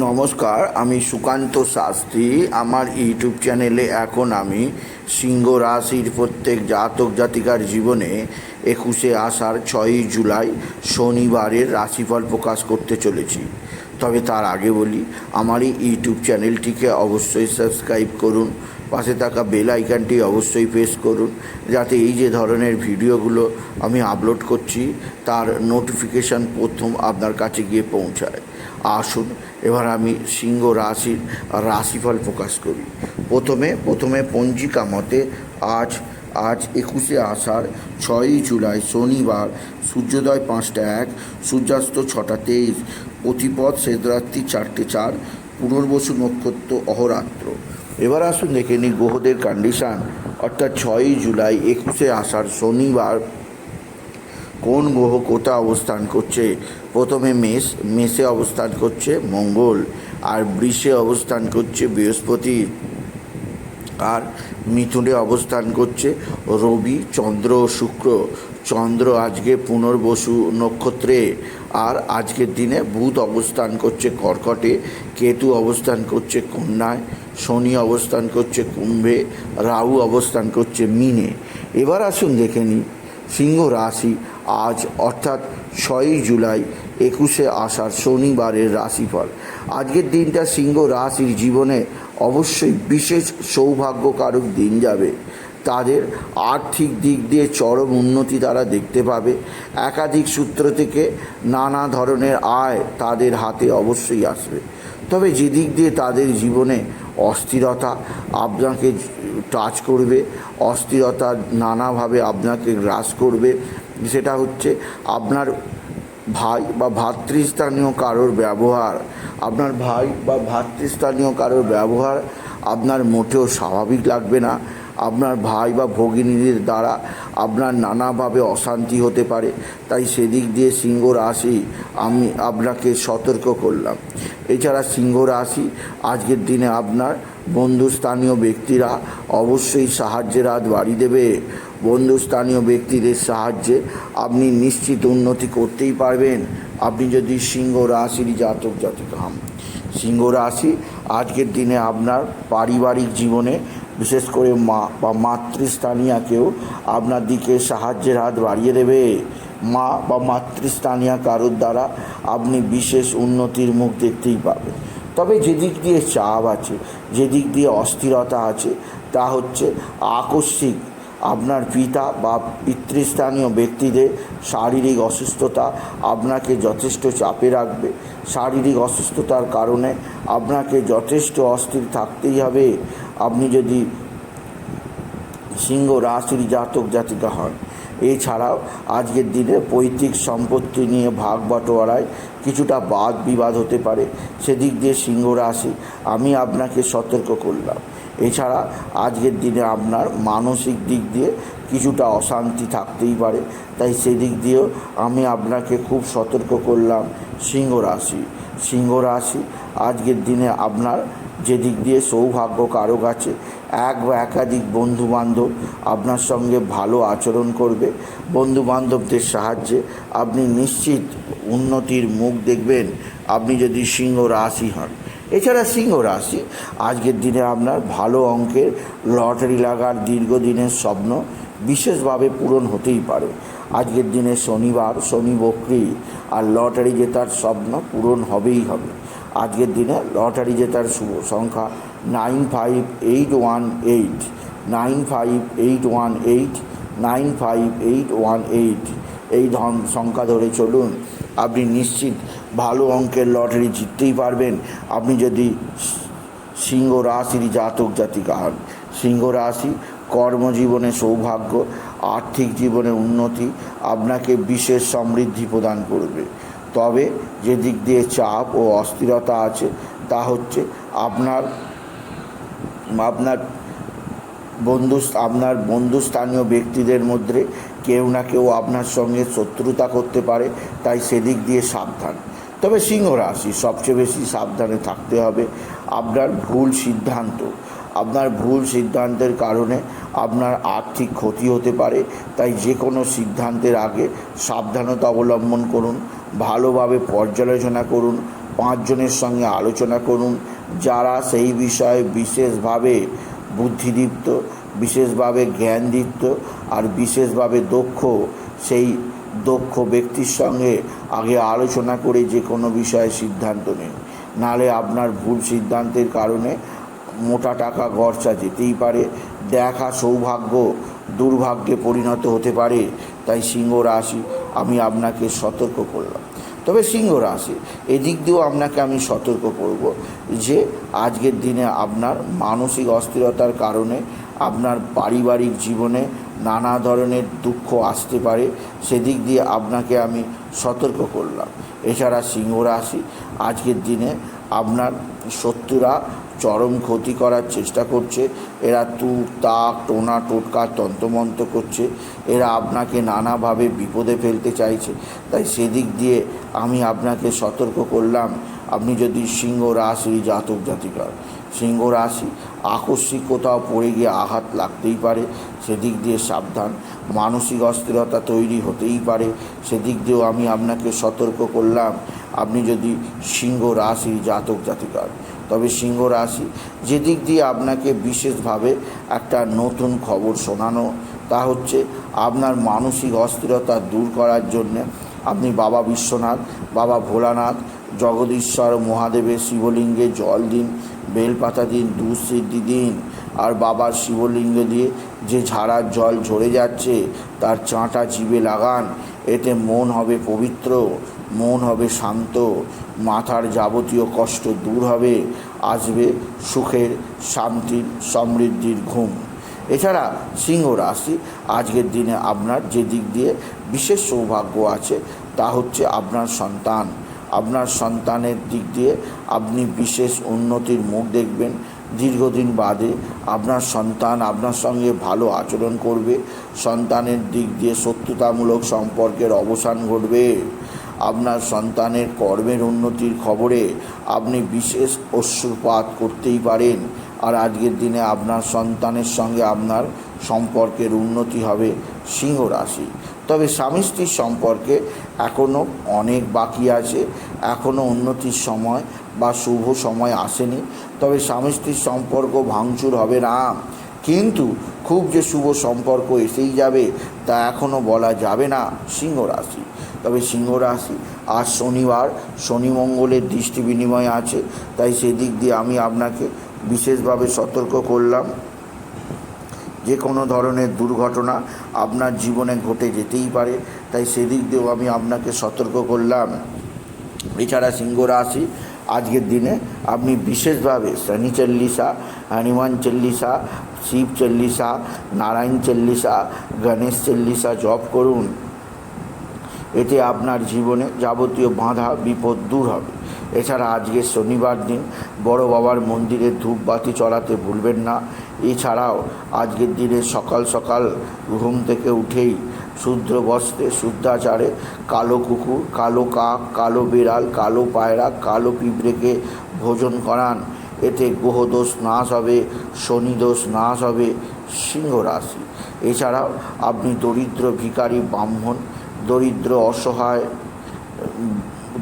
নমস্কার, আমি সুকান্ত শাস্ত্রী। আমার ইউটিউব চ্যানেলে এখন আমি সিংহ রাশির প্রত্যেক জাতক জাতিকার জীবনে একুশে আষাঢ় ছয়ই জুলাই শনিবারের রাশিফল প্রকাশ করতে চলেছি। তবে তার আগে বলি, আমার এই ইউটিউব চ্যানেলটিকে অবশ্যই সাবস্ক্রাইব করুন পাশে থাকা বেল আইকনটি অবশ্যই প্রেস করুন, যাতে এই যে ধরনের ভিডিওগুলো আমি আপলোড করছি, তার নোটিফিকেশান প্রথম আপনার কাছে গিয়ে পৌঁছায়। আসুন, এবার আমি সিংহ রাশির রাশিফল প্রকাশ করি। প্রথমে প্রথমে পঞ্জিকা মতে আজ আজ একুশে আষাঢ়, ছয়ই জুলাই শনিবার, সূর্যোদয় পাঁচটা এক, সূর্যাস্ত ছটা তেইশ, প্রতিপদ শেষরাত্রি চারটে চার, পুনর্বসু নক্ষত্র অহরাত্র। এবার আসুন, দেখে নিই গ্রহদের কন্ডিশান অর্থাৎ ছয়ই জুলাই, একুশে আষাঢ়, শনিবার। কোন গ্রহ কোথা অবস্থান করছে? প্রথমে মেষ, মেষে অবস্থান করছে মঙ্গল, আর বৃষে অবস্থান করছে বৃহস্পতি। আর মিথুনে অবস্থান করছে রবি, চন্দ্র শুক্র। চন্দ্র আজকে পুনর্বসু নক্ষত্রে, আর আজকের দিনে বুধ অবস্থান করছে কর্কটে, কেতু অবস্থান করছে কন্যায় শনি অবস্থান করছে কুম্ভে, রাহু অবস্থান করছে মিনে। এবার আসুন দেখে নিই, সিংহ রাশি আজ অর্থাৎ ছয়ই জুলাই একুশে আষাঢ় শনিবারের রাশিফল। আজকের দিনটা সিংহ রাশির জীবনে অবশ্যই বিশেষ সৌভাগ্যকারক দিন যাবে। তাদের আর্থিক দিক দিয়ে চরম উন্নতি তারা দেখতে পাবে। একাধিক সূত্র থেকে নানা ধরনের আয় তাদের হাতে অবশ্যই আসবে। তবে যে দিক দিয়ে তাদের জীবনে অস্থিরতা আপনাকে টাচ করবে, অস্থিরতা নানাভাবে আপনাকে গ্রাস করবে। সেটা হচ্ছে আপনার ভাই বা ভাতৃস্থানীয় কারোর ব্যবহার, আপনার ভাই বা ভাতৃস্থানীয় কারোর ব্যবহার আপনার মোটেও স্বাভাবিক লাগবে না। আপনার ভাই বা ভগিনীদের দ্বারা আপনার নানাভাবে অশান্তি হতে পারে। তাই সেদিক দিয়ে সিংহ রাশি, আমি আপনাকে সতর্ক করলাম। এছাড়া সিংহ রাশি, আজকের দিনে আপনার বন্ধুস্থানীয় ব্যক্তিরা অবশ্যই সাহায্যের হাত বাড়ি দেবে। বন্ধুস্থানীয় ব্যক্তিদের সাহায্যে আপনি নিশ্চিত উন্নতি করতেই পারবেন। আপনি যদি সিংহ রাশির জাতক জাতিকা হন। সিংহ রাশি আজকের দিনে আপনার পারিবারিক জীবনে বিশেষ করে মা বা মাতৃস্থানীয় কেউ আপনার দিকে সাহায্যের হাত বাড়িয়ে দেবে। মা বা মাতৃস্থানীয় কারোর দ্বারা আপনি বিশেষ উন্নতির মুখ দেখতেই পাবেন। তবে যেদিক দিয়ে চাপ আছে, যেদিক দিয়ে অস্থিরতা আছে, তা হচ্ছে আকস্মিক। আপনার পিতা বা পিতৃস্থানীয় ব্যক্তিদের শারীরিক অসুস্থতা আপনাকে যথেষ্ট চাপে রাখবে। শারীরিক অসুস্থতার কারণে আপনাকে যথেষ্ট অস্থির থাকতেই হবে। আপনি যদি সিংহ রাশির জাতক জাতিকা হন এছাড়াও আজকের দিনে পৈতৃক সম্পত্তি নিয়ে ভাগ বাটোয়ারায় কিছুটা বাদ বিবাদ হতে পারে। সেদিক দিয়ে সিংহ রাশি, আমি আপনাকে সতর্ক করলাম। এছাড়া আজকের দিনে আপনার মানসিক দিক দিয়ে কিছুটা অশান্তি থাকতেই পারে। তাই সেদিক দিয়েও আমি আপনাকে খুব সতর্ক করলাম সিংহ রাশি। সিংহ রাশি, আজকের দিনে আপনার যেদিক দিয়ে সৌভাগ্য কারক আছে এক বা একাধিক বন্ধু বান্ধব আপনার সঙ্গে ভালো আচরণ করবে। বন্ধু বান্ধবদের সাহায্যে আপনি নিশ্চিত উন্নতির মুখ দেখবেন। আপনি যদি সিংহ রাশি হন। এছাড়া সিংহ রাশি, আজকের দিনে আপনার ভালো অঙ্কের লটারি লাগার দীর্ঘদিনের স্বপ্ন বিশেষভাবে পূরণ হতেই পারে। আজকের দিনে শনিবার, শনি বকরি আর লটারি জেতার স্বপ্ন পূরণ হবেই হবে। আজকের দিনে লটারি জেতার শুভ সংখ্যা nine five eight one eight nine five eight one eight nine five eight one eight এই ধন সংখ্যা ধরে চলুন। আপনি নিশ্চিত ভালো অঙ্কের লটারি জিততেই পারবেন। আপনি যদি সিংহ রাশির জাতক জাতিকা হন, সিংহ রাশি কর্মজীবনে সৌভাগ্য, আর্থিক জীবনে উন্নতি, আপনাকে বিশেষ সমৃদ্ধি প্রদান করবে। তবে যে দিক দিয়ে চাপ ও অস্থিরতা আছে, তা হচ্ছে আপনার আপনার বন্ধু, আপনার বন্ধুস্থানীয় ব্যক্তিদের মধ্যে কেউ না কেউ আপনার সঙ্গে শত্রুতা করতে পারে, তাই সেদিক দিয়ে সাবধান। তবে সিংহ রাশি সবচেয়ে বেশি সাবধানে থাকতে হবে। আপনার ভুল সিদ্ধান্ত, আপনার ভুল সিদ্ধান্তের কারণে আপনার আর্থিক ক্ষতি হতে পারে, তাই যে কোনো সিদ্ধান্তের আগে সাবধানতা অবলম্বন করুন, ভালোভাবে পর্যালোচনা করুন, পাঁচজনের সঙ্গে আলোচনা করুন যারা সেই বিষয়ে বিশেষভাবে বুদ্ধিদীপ্ত, বিশেষভাবে জ্ঞানদীপ্ত আর বিশেষভাবে দক্ষ, সেই দক্ষ ব্যক্তির সঙ্গে আগে আলোচনা করে যে কোনো বিষয়ে সিদ্ধান্ত নিন। নালে আপনার ভুল সিদ্ধান্তের কারণে মোটা টাকা গরচা যেতেই পারে, দেখা সৌভাগ্য, দুর্ভাগ্যে পরিণত হতে পারে। তাই সিংহ রাশি, আমি আপনাকে সতর্ক করলাম। তবে সিংহ রাশি, এদিক দিয়েও আপনাকে আমি সতর্ক করব যে আজকের দিনে আপনার মানসিক অস্থিরতার কারণে আপনার পারিবারিক জীবনে নানা ধরনের দুঃখ আসতে পারে, সেদিক দিয়ে আপনাকে আমি সতর্ক করলাম। এছাড়া সিংহ রাশি, আজকের দিনে আপনার শত্রুরা চরম ক্ষতি করার চেষ্টা করছে। এরা তুক তাক, টোনা, টোটকা, তন্ত্রমন্ত্র করছে। এরা আপনাকে নানাভাবে বিপদে ফেলতে চাইছে। তাই সেদিক দিয়ে আমি আপনাকে সতর্ক করলাম। আপনি যদি সিংহ রাশি জাতক জাতিকার, সিংহ রাশি আকস্মিক কোথাও পড়ে গিয়ে আঘাত লাগতেই পারে। সেদিক দিয়ে সাবধান। মানসিক অস্থিরতা তৈরি হতেই পারে। সেদিক দিয়েও আমি আপনাকে সতর্ক করলাম। আপনি যদি সিংহ রাশি জাতক জাতিকার তবে সিংহ রাশি, যেদিক দিয়ে আপনাকে বিশেষভাবে একটা নতুন খবর শোনানো, তা হচ্ছে আপনার মানসিক অস্থিরতা দূর করার জন্যে আপনি বাবা বিশ্বনাথ, বাবা ভোলানাথ, জগদীশ্বর, মহাদেবের শিবলিঙ্গে জল দিন, বেলপাতা দিন দুঃসিদ্ধি দিন, আর বাবার শিবলিঙ্গ দিয়ে যে ঝাড়ার জল ঝরে যাচ্ছে, তার চাঁটা জিভে লাগান, এতে মন হবে পবিত্র, মন হবে শান্ত মাথার যাবতীয় কষ্ট দূর হবে, আসবে সুখের, শান্তির, সমৃদ্ধির ঘুম। এছাড়া সিংহ রাশি, আজকের দিনে আপনার যে দিক দিয়ে বিশেষ সৌভাগ্য আছে, তা হচ্ছে আপনার সন্তান। আপনার সন্তানের দিক দিয়ে আপনি বিশেষ উন্নতির মুখ দেখবেন। দীর্ঘদিন বাদে আপনার সন্তান আপনার সঙ্গে ভালো আচরণ করবে। সন্তানের দিক দিয়ে শত্রুতামূলক সম্পর্কের অবসান ঘটবে। আপনার সন্তানের কর্মের উন্নতির খবরে আপনি বিশেষ অশ্রুপাত করতেই পারেন। আর আজকের দিনে আপনার সন্তানের সঙ্গে আপনার সম্পর্কের উন্নতি হবে সিংহ রাশি। তবে স্বামী স্ত্রীর সম্পর্কে এখনও অনেক বাকি আছে। এখনও উন্নতির সময় বা শুভ সময় আসেনি। তবে স্বামী স্ত্রীর সম্পর্ক ভাঙচুর হবে না। কিন্তু খুব যে শুভ সম্পর্ক এসেই যাবে তা এখনও বলা যাবে না সিংহ রাশি। তবে সিংহ রাশি, আজ শনিবার, শনি মঙ্গলের দৃষ্টি বিনিময় আছে, তাই সেদিক দিয়ে আমি আপনাকে বিশেষভাবে সতর্ক করলাম। যে কোনো ধরনের দুর্ঘটনা আপনার জীবনে ঘটে যেতেই পারে, তাই সেদিক দিয়েও আমি আপনাকে সতর্ক করলাম। এছাড়া সিংহ রাশি আজকের দিনে আপনি বিশেষভাবে শনি চল্লিশা, হনুমান চল্লিশা, শিব চল্লিশা, নারায়ণ চল্লিশা, গণেশ চল্লিশা জপ করুন। এতে আপনার জীবনে যাবতীয় বাধা, বিপদ দূর হবে। এছাড়া আজকে শনিবার দিন বড় বাবার মন্দিরে ধূপবাতি চড়াতে ভুলবেন না। এছাড়াও আজকের দিনে সকাল সকাল ঘুম থেকে উঠেই শুদ্র বস্ত্রে, শুদ্ধাচারে, কালো কুকুর, কালো কাক, কালো বিড়াল, কালো পায়রা, কালো পিঁপড়েকে ভোজন করান। এতে গ্রহদোষ নাশ হবে, শনিদোষ নাশ হবে সিংহ রাশি এছাড়াও আপনি দরিদ্র ভিখারি, ব্রাহ্মণ, দরিদ্র অসহায়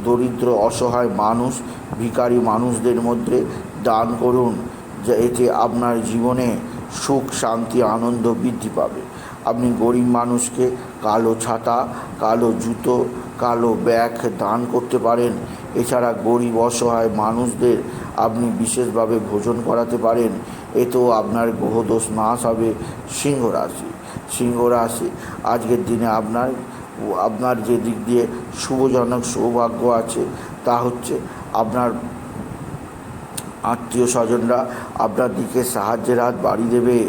দরিদ্র অসহায় মানুষ, ভিখারি মানুষদের মধ্যে দান করুন, যা এতে আপনার জীবনে সুখ, শান্তি, আনন্দ বৃদ্ধি পাবে। আপনি গরিব মানুষকে কালো ছাতা, কালো জুতো, কালো ব্যাগ দান করতে পারেন। এছাড়া গরিব, অসহায় মানুষদের আপনি বিশেষভাবে ভোজন করাতে পারেন। এতেও আপনার গ্রহদোষ নাশ হবে সিংহ রাশি। সিংহ রাশি, আজকের দিনে আপনার আপনার যে দিক দিয়ে শুভজনক সৌভাগ্য আছে, তা হচ্ছে আপনার আত্মীয় স্বজনরা আপনার দিকে সাহায্যের হাত বাড়িয়ে দেবে।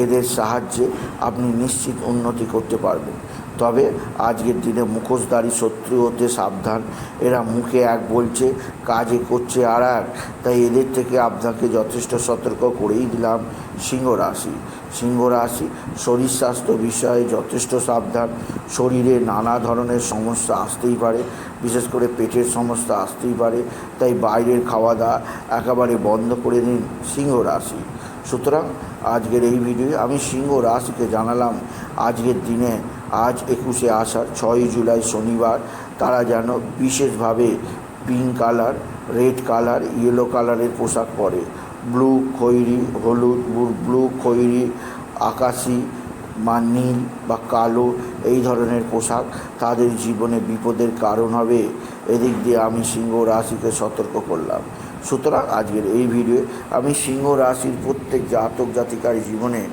এদের সাহায্যে আপনি নিশ্চিত উন্নতি করতে পারবেন। তবে আজকের দিনে মুখোশধারী শত্রু হতে সাবধান। এরা মুখে এক বলছে, কাজে করছে আর এক। তাই এদের থেকে আপনাকে যথেষ্ট সতর্ক করেই দিলাম। সিংহ রাশি। সিংহ রাশি, শরীর স্বাস্থ্য বিষয়ে যথেষ্ট সাবধান। শরীরে নানা ধরনের সমস্যা আসতেই পারে, বিশেষ করে পেটের সমস্যা আসতেই পারে, তাই বাইরের খাওয়া দাওয়া একেবারে বন্ধ করে দিন সিংহ রাশি। সুতরাং আজকের এই ভিডিও আমি সিংহ রাশিকে জানালাম, আজকের দিনে আজ একুশে আষাঢ়, ছয়ই জুলাই শনিবার, তারা যেন বিশেষভাবে pink colour red colour yellow কালারের পোশাক পরে। ব্লু খয়েরি, হলুদ ব্লু খয়েরি, আকাশি বা নীল বা কালো এই ধরনের পোশাক তাদের জীবনে বিপদের কারণ হবে। এদিক দিয়ে আমি সিংহ রাশিকে সতর্ক করলাম। সুতরাং আজকের এই ভিডিও আমি সিংহ রাশির প্রত্যেক জাতক জাতিকার জীবনে